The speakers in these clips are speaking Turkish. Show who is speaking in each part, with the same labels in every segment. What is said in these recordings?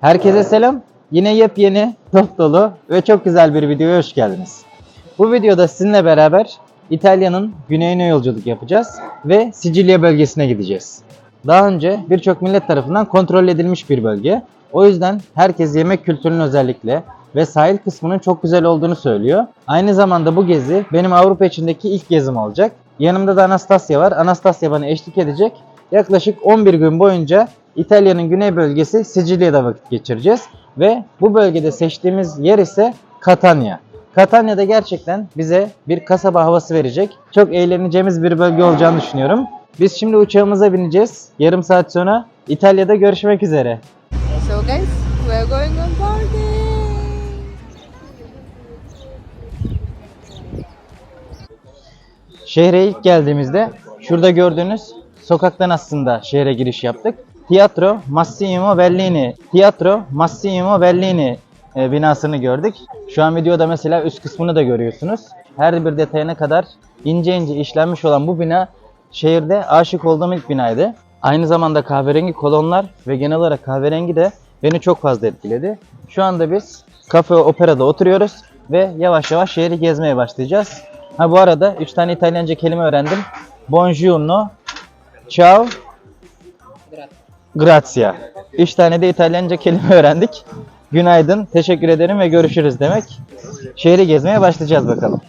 Speaker 1: Herkese selam. Yine yepyeni, dop dolu ve çok güzel bir videoya hoş geldiniz. Bu videoda sizinle beraber İtalya'nın güneyine yolculuk yapacağız ve Sicilya bölgesine gideceğiz. Daha önce birçok millet tarafından kontrol edilmiş bir bölge. O yüzden herkes yemek kültürünün özellikle ve sahil kısmının çok güzel olduğunu söylüyor. Aynı zamanda bu gezi benim Avrupa içindeki ilk gezim olacak. Yanımda da Anastasia var. Anastasia bana eşlik edecek. Yaklaşık 11 gün boyunca İtalya'nın güney bölgesi Sicilya'da vakit geçireceğiz. Ve bu bölgede seçtiğimiz yer ise Catania. Catania'da gerçekten bize bir kasaba havası verecek. Çok eğleneceğimiz bir bölge olacağını düşünüyorum. Biz şimdi uçağımıza bineceğiz. Yarım saat sonra İtalya'da görüşmek üzere.
Speaker 2: So guys, we're going on
Speaker 1: Şehre ilk geldiğimizde şurada gördüğünüz sokaktan aslında şehre giriş yaptık. Teatro Massimo Bellini, Teatro Massimo Bellini e, binasını gördük. Şu an videoda mesela üst kısmını da görüyorsunuz. Her bir detayına kadar ince ince işlenmiş olan bu bina şehirde aşık olduğum ilk binaydı. Aynı zamanda kahverengi kolonlar ve genel olarak kahverengi de beni çok fazla etkiledi. Şu anda biz Cafe Opera'da oturuyoruz ve yavaş yavaş şehri gezmeye başlayacağız. Ha bu arada 3 tane İtalyanca kelime öğrendim. Buongiorno, ciao, grazie. 3 tane de İtalyanca kelime öğrendik. Günaydın, teşekkür ederim ve görüşürüz demek. Şehri gezmeye başlayacağız bakalım.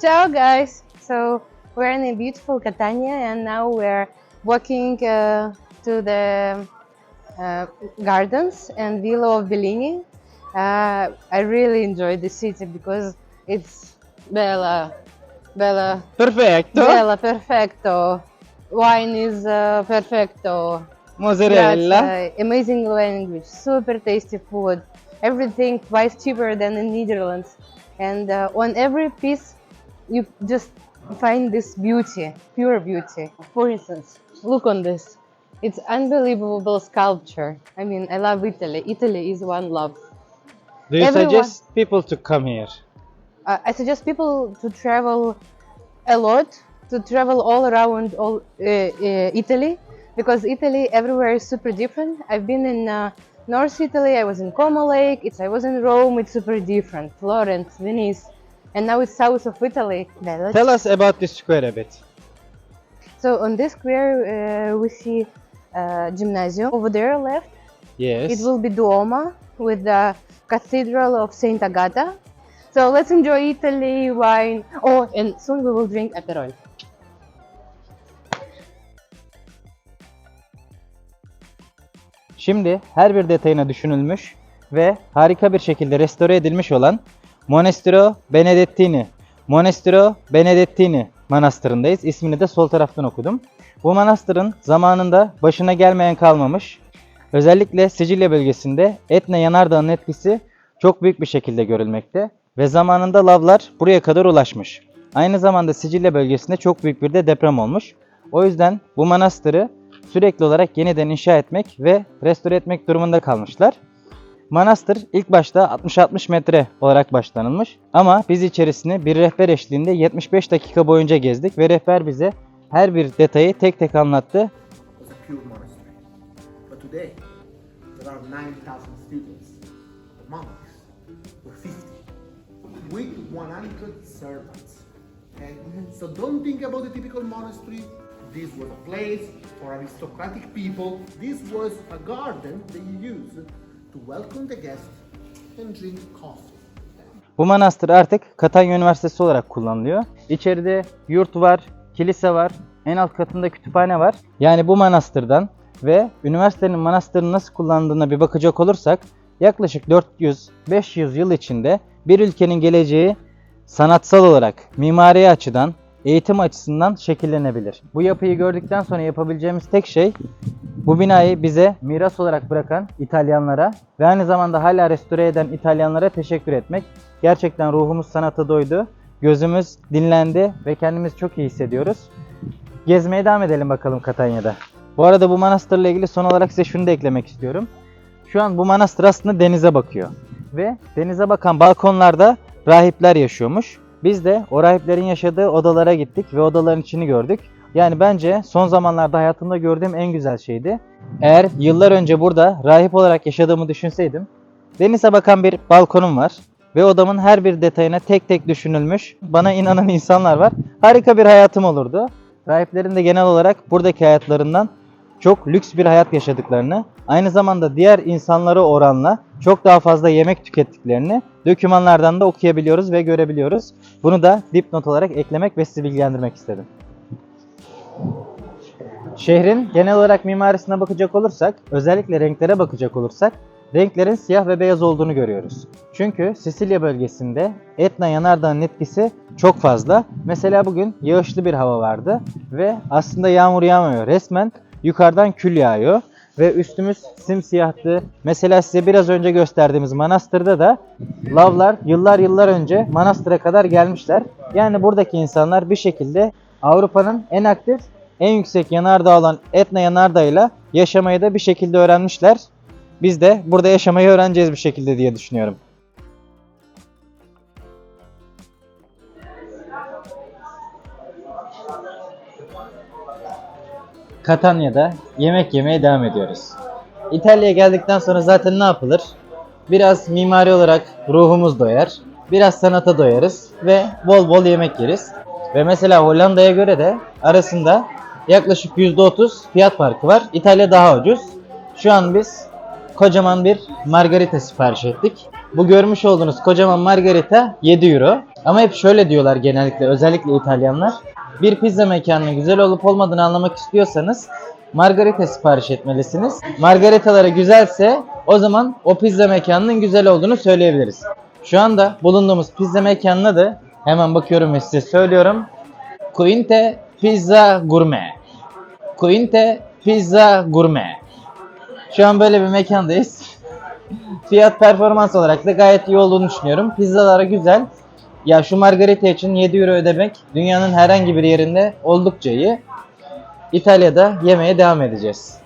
Speaker 2: Ciao guys. So we're in a beautiful Catania and now we're walking uh, to the uh, gardens and Villa of Bellini. Uh, I really enjoy the city because it's bella, bella,
Speaker 1: Perfetto.
Speaker 2: bella, perfecto. Wine is uh, perfecto.
Speaker 1: Mozzarella.
Speaker 2: Grazie. Amazing language, super tasty food, everything twice cheaper than in Netherlands. And uh, on every piece, you just find this beauty, pure beauty. For instance, look on this. It's unbelievable sculpture. I mean, I love Italy. Italy is one love.
Speaker 1: Do you
Speaker 2: everyone-
Speaker 1: suggest people to come here?
Speaker 2: Uh, I suggest people to travel a lot, to travel all around all uh, uh, Italy, because Italy everywhere is super different. I've been in uh, North Italy. I was in Como Lake. It's I was in Rome. It's super different. Florence, Venice, and now it's south of Italy.
Speaker 1: Tell us about this square a bit.
Speaker 2: So on this square uh, we see uh, gymnasium. Over there left,
Speaker 1: Yes.
Speaker 2: it will be Duomo with the Cathedral of Saint Agata. So let's enjoy Italy, wine. Oh, and soon we will drink Aperol.
Speaker 1: Şimdi her bir detayına düşünülmüş ve harika bir şekilde restore edilmiş olan Monastero Benedettini, Monastero Benedettini manastırındayız. İsmini de sol taraftan okudum. Bu manastırın zamanında başına gelmeyen kalmamış. Özellikle Sicilya bölgesinde Etne Yanardağı'nın etkisi çok büyük bir şekilde görülmekte ve zamanında lavlar buraya kadar ulaşmış. Aynı zamanda Sicilya bölgesinde çok büyük bir de deprem olmuş. O yüzden bu manastırı sürekli olarak yeniden inşa etmek ve restore etmek durumunda kalmışlar. Manastır ilk başta 60-60 metre olarak başlanılmış ama biz içerisini bir rehber eşliğinde 75 dakika boyunca gezdik ve rehber bize her bir detayı tek tek anlattı.
Speaker 3: was a pure monastery. But today, there are 9,000 students. The monks were 50, with 100 servants. Okay? So don't think about the typical monastery. This was a place for aristocratic people. This was a garden that you
Speaker 1: Bu manastır artık Katanya Üniversitesi olarak kullanılıyor. İçeride yurt var, kilise var, en alt katında kütüphane var. Yani bu manastırdan ve üniversitenin manastırın nasıl kullandığına bir bakacak olursak yaklaşık 400-500 yıl içinde bir ülkenin geleceği sanatsal olarak, mimari açıdan, eğitim açısından şekillenebilir. Bu yapıyı gördükten sonra yapabileceğimiz tek şey bu binayı bize miras olarak bırakan İtalyanlara ve aynı zamanda hala restore eden İtalyanlara teşekkür etmek. Gerçekten ruhumuz sanata doydu. Gözümüz dinlendi ve kendimizi çok iyi hissediyoruz. Gezmeye devam edelim bakalım Katanya'da. Bu arada bu manastırla ilgili son olarak size şunu da eklemek istiyorum. Şu an bu manastır aslında denize bakıyor. Ve denize bakan balkonlarda rahipler yaşıyormuş. Biz de o rahiplerin yaşadığı odalara gittik ve odaların içini gördük. Yani bence son zamanlarda hayatımda gördüğüm en güzel şeydi. Eğer yıllar önce burada rahip olarak yaşadığımı düşünseydim, denize bakan bir balkonum var ve odamın her bir detayına tek tek düşünülmüş, bana inanan insanlar var. Harika bir hayatım olurdu. Rahiplerin de genel olarak buradaki hayatlarından çok lüks bir hayat yaşadıklarını, aynı zamanda diğer insanlara oranla çok daha fazla yemek tükettiklerini dokümanlardan da okuyabiliyoruz ve görebiliyoruz. Bunu da dipnot olarak eklemek ve sizi bilgilendirmek istedim. Şehrin genel olarak mimarisine bakacak olursak, özellikle renklere bakacak olursak, renklerin siyah ve beyaz olduğunu görüyoruz. Çünkü Sicilya bölgesinde Etna yanardağının etkisi çok fazla. Mesela bugün yağışlı bir hava vardı ve aslında yağmur yağmıyor. Resmen yukarıdan kül yağıyor ve üstümüz simsiyahtı. Mesela size biraz önce gösterdiğimiz manastırda da lavlar yıllar yıllar önce manastıra kadar gelmişler. Yani buradaki insanlar bir şekilde Avrupa'nın en aktif, en yüksek yanardağı olan Etna yanardağıyla yaşamayı da bir şekilde öğrenmişler. Biz de burada yaşamayı öğreneceğiz bir şekilde diye düşünüyorum. Catania'da yemek yemeye devam ediyoruz. İtalya'ya geldikten sonra zaten ne yapılır? Biraz mimari olarak ruhumuz doyar, biraz sanata doyarız ve bol bol yemek yeriz. Ve mesela Hollanda'ya göre de arasında yaklaşık %30 fiyat farkı var. İtalya daha ucuz. Şu an biz kocaman bir margarita sipariş ettik. Bu görmüş olduğunuz kocaman margarita 7 euro. Ama hep şöyle diyorlar genellikle özellikle İtalyanlar. Bir pizza mekanının güzel olup olmadığını anlamak istiyorsanız margarita sipariş etmelisiniz. Margaritaları güzelse o zaman o pizza mekanının güzel olduğunu söyleyebiliriz. Şu anda bulunduğumuz pizza mekanının adı hemen bakıyorum ve size söylüyorum. Quinte Pizza Gourmet. Quinte Pizza Gourmet. Şu an böyle bir mekandayız. Fiyat performans olarak da gayet iyi olduğunu düşünüyorum. Pizzaları güzel. Ya şu margarita için 7 euro ödemek dünyanın herhangi bir yerinde oldukça iyi. İtalya'da yemeye devam edeceğiz.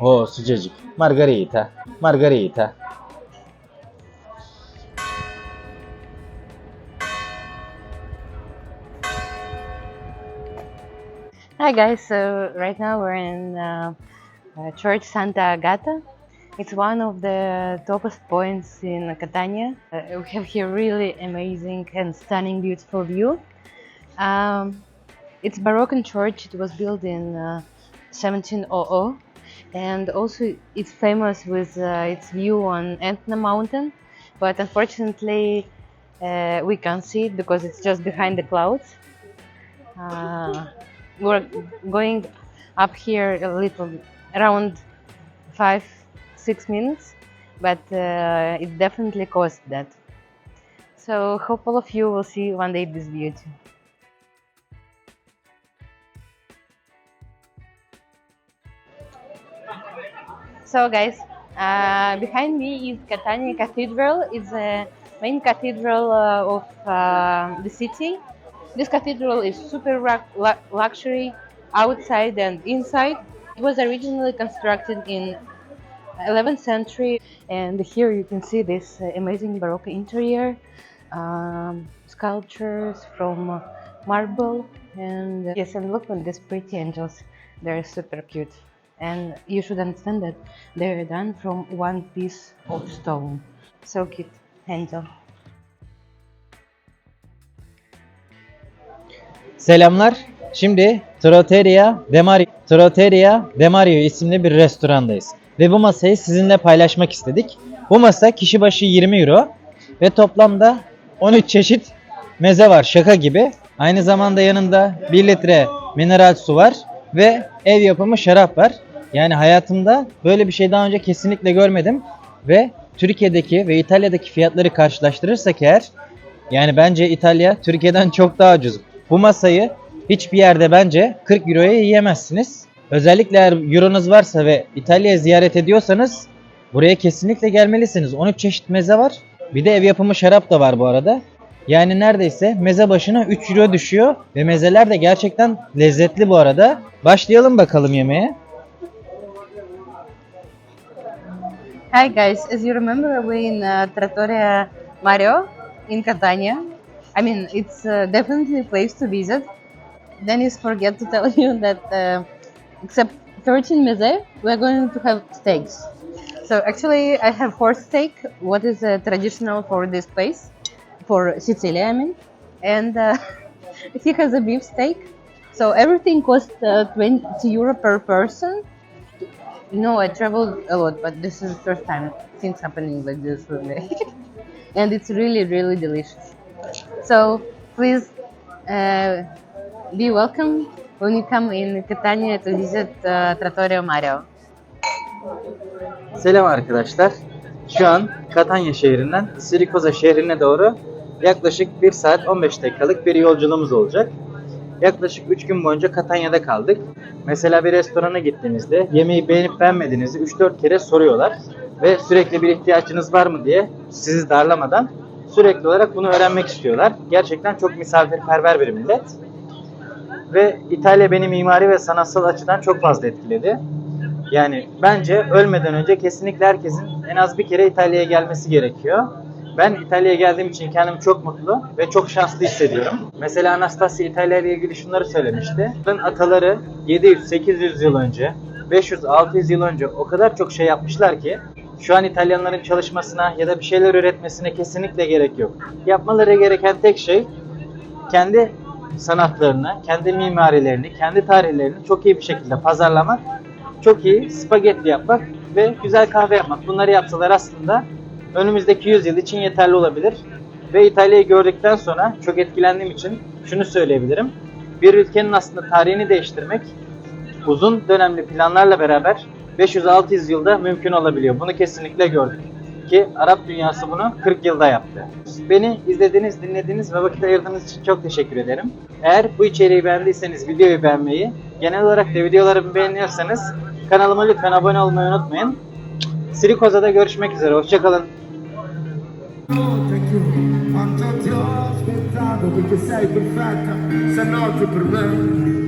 Speaker 1: O sıcacık. Margarita. Margarita.
Speaker 2: Hi guys, so right now we're in uh, uh, Church Santa Agata. It's one of the topest points in Catania. Uh, we have here really amazing and stunning, beautiful view. Um, it's Baroque church. It was built in uh, 1700, and also it's famous with uh, its view on Etna Mountain. But unfortunately, uh, we can't see it because it's just behind the clouds. Uh, we're going up here a little around five six minutes but uh, it definitely cost that. So hope all of you will see one day this beauty. So guys uh, behind me is catania cathedral. It's the main cathedral uh, of uh, the city this cathedral is super luxury outside and inside. It was originally constructed in 11th century and here you can see this uh, amazing Baroque interior, um, sculptures from uh, marble and uh, yes and look at these pretty angels. They're super cute and you should understand that they're done from one piece of stone. So cute angel.
Speaker 1: Selamlar. Şimdi Trotteria de Mario, Trotteria de Mario isimli bir restorandayız. Ve bu masayı sizinle paylaşmak istedik. Bu masa kişi başı 20 euro ve toplamda 13 çeşit meze var şaka gibi. Aynı zamanda yanında 1 litre mineral su var ve ev yapımı şarap var. Yani hayatımda böyle bir şey daha önce kesinlikle görmedim ve Türkiye'deki ve İtalya'daki fiyatları karşılaştırırsak eğer yani bence İtalya Türkiye'den çok daha ucuz. Bu masayı hiçbir yerde bence 40 euroya yiyemezsiniz. Özellikle eğer euronuz varsa ve İtalya'yı ziyaret ediyorsanız buraya kesinlikle gelmelisiniz. 13 çeşit meze var. Bir de ev yapımı şarap da var bu arada. Yani neredeyse meze başına 3 euro düşüyor ve mezeler de gerçekten lezzetli bu arada. Başlayalım bakalım yemeğe.
Speaker 2: Hi guys, as you remember, we're in uh, Trattoria Mario in Catania. I mean, it's uh, definitely a place to visit. Dennis forget to tell you that uh, except 13 meze, we're going to have steaks. So actually, I have horse steak, what is uh, traditional for this place, for Sicily, I mean, and uh, he has a beef steak. So everything costs uh, 20 euro per person. No, I traveled a lot, but this is the first time things happening like this with me. and it's really, really delicious. So please uh, be welcome when you come in Catania to visit uh, Trattoria Mario.
Speaker 1: Selam arkadaşlar. Şu an Katanya şehrinden Sirikoza şehrine doğru yaklaşık 1 saat 15 dakikalık bir yolculuğumuz olacak. Yaklaşık 3 gün boyunca Katanya'da kaldık. Mesela bir restorana gittiğinizde yemeği beğenip beğenmediğinizi 3-4 kere soruyorlar. Ve sürekli bir ihtiyacınız var mı diye sizi darlamadan sürekli olarak bunu öğrenmek istiyorlar. Gerçekten çok misafirperver bir millet. Ve İtalya beni mimari ve sanatsal açıdan çok fazla etkiledi. Yani bence ölmeden önce kesinlikle herkesin en az bir kere İtalya'ya gelmesi gerekiyor. Ben İtalya'ya geldiğim için kendimi çok mutlu ve çok şanslı hissediyorum. Mesela Anastasia İtalya ile ilgili şunları söylemişti. Ataları 700-800 yıl önce, 500-600 yıl önce o kadar çok şey yapmışlar ki şu an İtalyanların çalışmasına ya da bir şeyler üretmesine kesinlikle gerek yok. Yapmaları gereken tek şey kendi sanatlarını, kendi mimarilerini, kendi tarihlerini çok iyi bir şekilde pazarlamak, çok iyi spagetti yapmak ve güzel kahve yapmak. Bunları yapsalar aslında önümüzdeki 100 yıl için yeterli olabilir. Ve İtalya'yı gördükten sonra çok etkilendiğim için şunu söyleyebilirim. Bir ülkenin aslında tarihini değiştirmek uzun dönemli planlarla beraber 500-600 yılda mümkün olabiliyor. Bunu kesinlikle gördük. Ki Arap dünyası bunu 40 yılda yaptı. Beni izlediğiniz, dinlediğiniz ve vakit ayırdığınız için çok teşekkür ederim. Eğer bu içeriği beğendiyseniz videoyu beğenmeyi, genel olarak da videolarımı beğeniyorsanız kanalıma lütfen abone olmayı unutmayın. Silikoza'da görüşmek üzere. Hoşçakalın.
Speaker 3: Thank you.